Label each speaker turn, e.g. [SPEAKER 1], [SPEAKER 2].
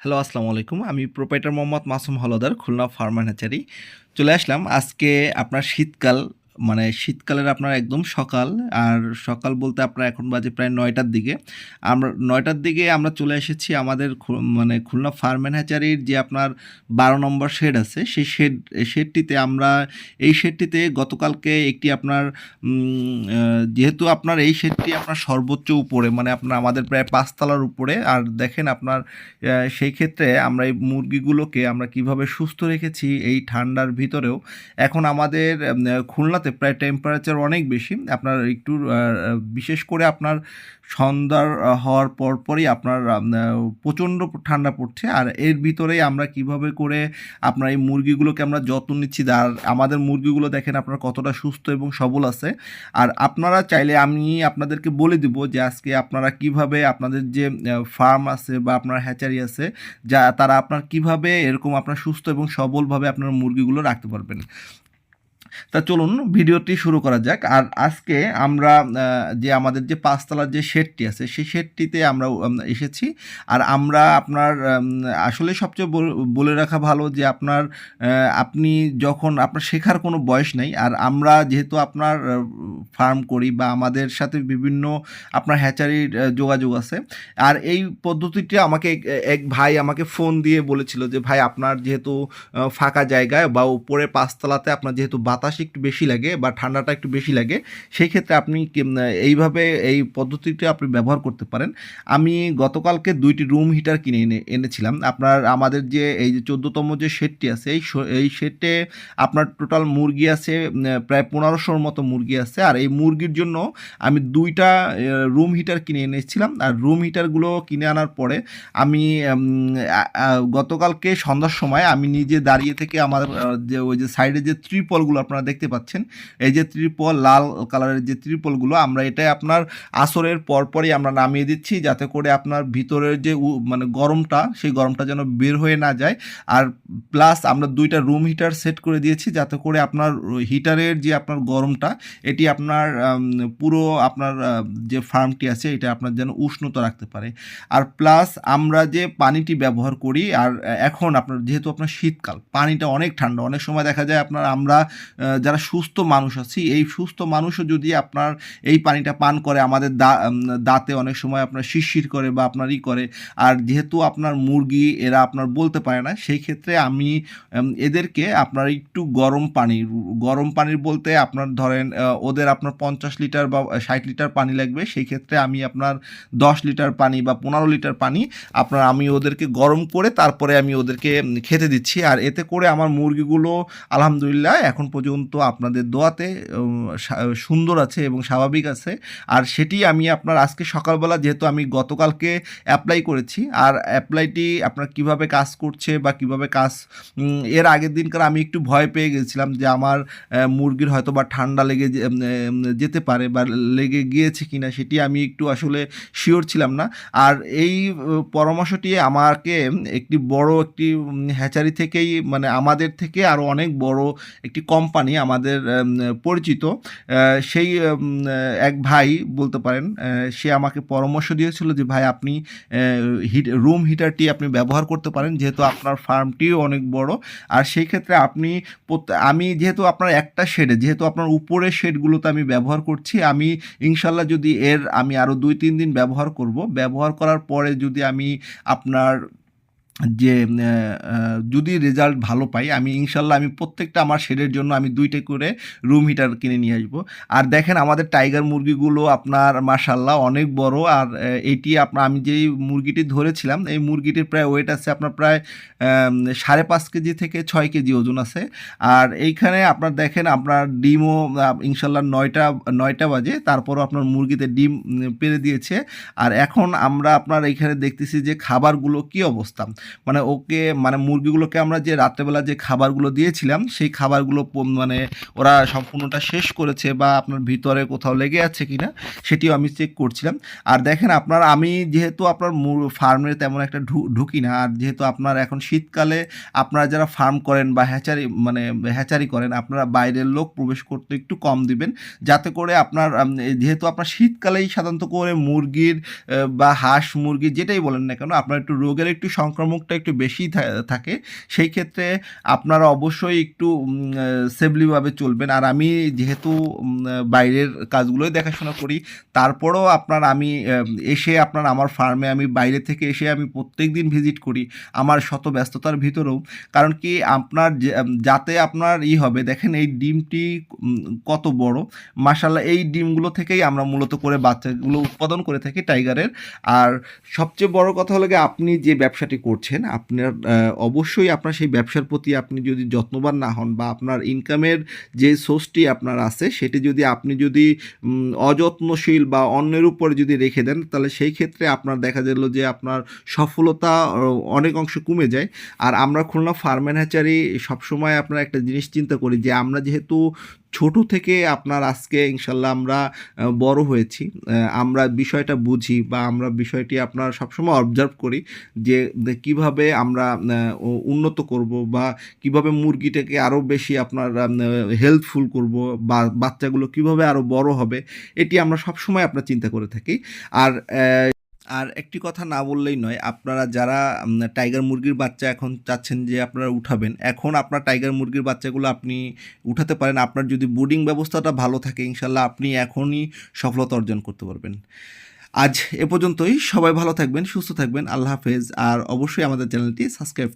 [SPEAKER 1] Hello, আসসালামু আলাইকুম। আমি proprietor Mohammad Masum Haldar, Khulna farmer hatchery. চলে আসলাম আজকে আপনার শীতকাল মানে শীতকালের আপনার একদম সকাল আর সকাল বলতে আপনার এখন বাজে প্রায় নয়টার দিকে। আমরা নয়টার দিকে আমরা চলে এসেছি আমাদের মানে খুলনা ফার্মেন হ্যাচারির যে আপনার বারো নম্বর শেড আছে সেই শেড শেডটিতে আমরা এই শেডটিতে গতকালকে একটি আপনার যেহেতু আপনার এই শেডটি আপনার সর্বোচ্চ উপরে মানে আপনার আমাদের প্রায় পাঁচতলার উপরে আর দেখেন আপনার সেই ক্ষেত্রে আমরা এই মুরগিগুলোকে আমরা কীভাবে সুস্থ রেখেছি এই ঠান্ডার ভিতরেও এখন আমাদের উম, খুলনাতে প্রায় টেম্পারেচার অনেক বেশি। আপনার একটু বিশেষ করে আপনার সন্ধ্যার হওয়ার পরপরই আপনার প্রচণ্ড ঠান্ডা পড়ছে। আর এর ভিতরেই আমরা কীভাবে করে আপনার এই মুরগিগুলোকে আমরা যত্ন নিচ্ছি, আর আমাদের মুরগিগুলো দেখেন আপনার কতটা সুস্থ এবং সবল আছে। আর আপনারা চাইলে আমি আপনাদেরকে বলে দিব যে আজকে আপনারা কীভাবে আপনাদের যে ফার্ম আছে বা আপনার হ্যাচারি আছে, যা তারা আপনার কীভাবে এরকম আপনার সুস্থ এবং সবলভাবে আপনার মুরগিগুলো রাখতে পারবেন। তা চলুন ভিডিওটি শুরু করা যাক। আর আজকে আমরা যে আমাদের যে পাঁচতলার যে শেডটি আছে, সেই শেডটিতে আমরা এসেছি। আর আমরা আপনার আসলে সবচেয়ে বল- রাখা ভালো যে আপনার আপনি যখন, আপনার শেখার কোনো বয়স নেই, আর আমরা যেহেতু আপনার ফার্ম করি বা আমাদের সাথে বিভিন্ন আপনার হ্যাচারির যোগাযোগ আছে, আর এই পদ্ধতিটি আমাকে এক ভাই আমাকে ফোন দিয়ে বলেছিল যে, ভাই, আপনার যেহেতু ফাঁকা জায়গায় বা উপরে পাঁচতলাতে আপনার যেহেতু বাতাস একটু বেশি লাগে বা ঠান্ডাটা একটু বেশি লাগে সেই ক্ষেত্রে আপনি এইভাবে এই পদ্ধতিটি আপনি ব্যবহার করতে পারেন। আমি গতকালকে দুইটি রুম হিটার কিনে এনে, এনেছিলাম। আপনার, আমাদের যে এই যে চোদ্দোতম যে শেডটি আছে, এই এই শেডে আপনার টোটাল মুরগি আছে প্রায় পনেরোশোর মতো মুরগি আছে। আর এই মুরগির জন্য আমি দুইটা রুম হিটার কিনে এনেছিলাম। আর রুম হিটারগুলো কিনে আনার পরে আমি গতকালকে সন্ধ্যার সময় আমি নিজে দাঁড়িয়ে থেকে আমার যে ওই যে সাইডে যে ত্রিপলগুলো আপনারা দেখতে পাচ্ছেন। এই যে ত্রিপল, লাল কালারের যে ত্রিপলগুলো, আমরা এটাই আপনার আসরের পরপরই আমরা নামিয়ে দিচ্ছি যাতে করে আপনার ভিতরের যে মানে গরমটা, সেই গরমটা যেন বের হয়ে না যায়। আর প্লাস আমরা দুইটা রুম হিটার সেট করে দিয়েছি যাতে করে আপনার হিটারের যে আপনার গরমটা, এটি আপনার পুরো আপনার যে ফার্মটি আছে, এটা আপনার যেন উষ্ণতা রাখতে পারে। আর প্লাস আমরা যে পানিটি ব্যবহার করি, আর এখন আপনার, যেহেতু আপনার শীতকাল, পানিটা অনেক ঠান্ডা, অনেক সময় দেখা যায় আপনার আমরা যারা সুস্থ মানুষ আছি, এই সুস্থ মানুষও যদি আপনার এই পানিটা পান করে, আমাদের দাঁতে অনেক সময় আপনার শিরশির করে বা আপনার ই করে, আর যেহেতু আপনার মুরগি এরা আপনার বলতে পারে না, সেই ক্ষেত্রে আমি এদেরকে আপনার একটু গরম পানি, গরম পানির বলতে আপনার ধরেন ওদের আপনার পঞ্চাশ লিটার বা ষাট লিটার পানি লাগবে, সেই ক্ষেত্রে আমি আপনার দশ লিটার পানি বা পনেরো লিটার পানি আপনার আমি ওদেরকে গরম করে তারপরে আমি ওদেরকে খেতে দিচ্ছি। আর এতে করে আমার মুরগিগুলো আলহামদুলিল্লাহ এখন পর্যন্ত আপনাদের দোয়াতে সুন্দর আছে এবং স্বাভাবিক আছে। আর সেটি আমি আপনার আজকে সকালবেলা যেহেতু আমি গতকালকে অ্যাপ্লাই করেছি, আর অ্যাপ্লাইটি আপনার কীভাবে কাজ করছে বা কীভাবে কাজ এর আগের দিনকার আমি একটু ভয় পেয়ে গেছিলাম যে আমার মুরগির হয়তো বা ঠান্ডা লেগে যেতে পারে বা লেগে গিয়েছে কিনা সেটি আমি একটু আসলে শিওর ছিলাম না। আর এই পরামর্শটি আমাকে একটি বড় একটি হ্যাচারি থেকেই মানে আমাদের থেকে আরও অনেক বড় একটি কোম্পানি আমাদের পরিচিত। সেই এক ভাই বলতে পারেন সে আমাকে পরামর্শ দিয়েছিল যে, ভাই, আপনি হিট, রুম হিটারটি আপনি ব্যবহার করতে পারেন, যেহেতু আপনার ফার্মটিও অনেক বড়। আর সেই ক্ষেত্রে আপনি আমি যেহেতু আপনার একটা শেডে, যেহেতু আপনার উপরের শেডগুলোতে আমি ব্যবহার করছি, আমি ইনশাল্লাহ যদি এর আমি আরও দুই, তিন দিন ব্যবহার করব। ব্যবহার করার পরে যদি আমি আপনার যে যদি রেজাল্ট ভালো পাই, আমি ইনশাল্লাহ আমি প্রত্যেকটা আমার শেডের জন্য আমি দুইটা করে রুম হিটার কিনে নিয়ে আসব। আর দেখেন আমাদের টাইগার মুরগিগুলো আপনার মাসাল্লাহ অনেক বড়। আর এটি আপনার, আমি যেই মুরগিটি ধরেছিলাম, এই মুরগিটির প্রায় ওয়েট আছে আপনার প্রায় সাড়ে পাঁচ কেজি থেকে ছয় কেজি ওজন আছে। আর এইখানে আপনার দেখেন আপনার ডিমও ইনশাল্লাহ নয়টা নয়টা বাজে। তারপরও আপনার মুরগিতে ডিম পেরে দিয়েছে। আর এখন আমরা আপনার এখানে দেখতেছি যে খাবারগুলো কি অবস্থা। মানে ওকে মানে মুরগিগুলোকে আমরা যে রাত্রেবেলা যে খাবারগুলো দিয়েছিলাম, সেই খাবারগুলো মানে ওরা সম্পূর্ণটা শেষ করেছে বা আপনার ভিতরে কোথাও লেগে আছে কি না সেটিও আমি চেক করছিলাম। আর দেখেন আপনার, আমি যেহেতু আপনার ফার্মে তেমন একটা ঢুকি না, আর যেহেতু আপনার এখন শীতকালে আপনারা যারা ফার্ম করেন বা হ্যাচারি মানে হ্যাচারি করেন, আপনারা বাইরের লোক প্রবেশ করতে একটু কম দিবেন, যাতে করে আপনার যেহেতু আপনার শীতকালেই সাধারণত করে মুরগির বা হাঁস মুরগি যেটাই বলেন না কেন, আপনার একটু রোগের একটু সংক্রমণ ঝিনুকটা একটু বেশি থাকে, সেই ক্ষেত্রে আপনারা অবশ্যই একটু সেফলিভাবে চলবেন। আর আমি যেহেতু বাইরের কাজগুলোই দেখাশোনা করি, তারপরেও আপনার আমি এসে আপনার আমার ফার্মে আমি বাইরে থেকে এসে আমি প্রত্যেক দিন ভিজিট করি আমার শত ব্যস্ততার ভিতরেও। কারণ কি আপনার যাতে আপনার ই হবে, দেখেন এই ডিমটি কত বড়। মাসাল্লাহ এই ডিমগুলো থেকেই আমরা মূলত করে বাচ্চাগুলো উৎপাদন করে থাকি টাইগারের। আর সবচেয়ে বড় কথা হলো আপনি যে ব্যবসাটি করছেন আপনার অবশ্যই আপনার সেই ব্যবসার প্রতি আপনি যদি যত্নবান না হন বা আপনার ইনকামের যে সোর্সটি আপনার আছে, সেটি যদি আপনি যদি অযত্নশীল বা অন্যের উপরে যদি রেখে দেন, তাহলে সেই ক্ষেত্রে আপনার দেখা গেল যে আপনার সফলতা অনেক অংশ কমে যায়। আর আমরা খুলনা ফার্মেন হ্যাচারি সবসময় আপনার একটা জিনিস চিন্তা করি যে আমরা যেহেতু ছোট থেকে আপনার আজকে ইনশাল্লাহ আমরা বড় হয়েছি। আমরা বিষয়টা বুঝি বা আমরা বিষয়টি আপনার সবসময় অবজার্ভ করি যে কীভাবে আমরা উন্নত করব বা কীভাবে মুরগিটাকে আরও বেশি আপনার হেল্পফুল করব বা বাচ্চাগুলো কীভাবে আরও বড় হবে, এটি আমরা সবসময় আপনার চিন্তা করে থাকি। আর আর একটি কথা না বললেই নয়, আপনারা যারা টাইগার মুরগির বাচ্চা এখন চাচ্ছেন যে আপনারা উঠাবেন, এখন আপনার টাইগার মুরগির বাচ্চাগুলো আপনি উঠাতে পারেন। আপনার যদি বোর্ডিং ব্যবস্থাটা ভালো থাকে, ইনশাল্লাহ আপনি এখনই সফলতা অর্জন করতে পারবেন। আজ এ পর্যন্তই, সবাই ভালো থাকবেন, সুস্থ থাকবেন, আল্লাহ হাফেজ। আর অবশ্যই আমাদের চ্যানেলটি সাবস্ক্রাইব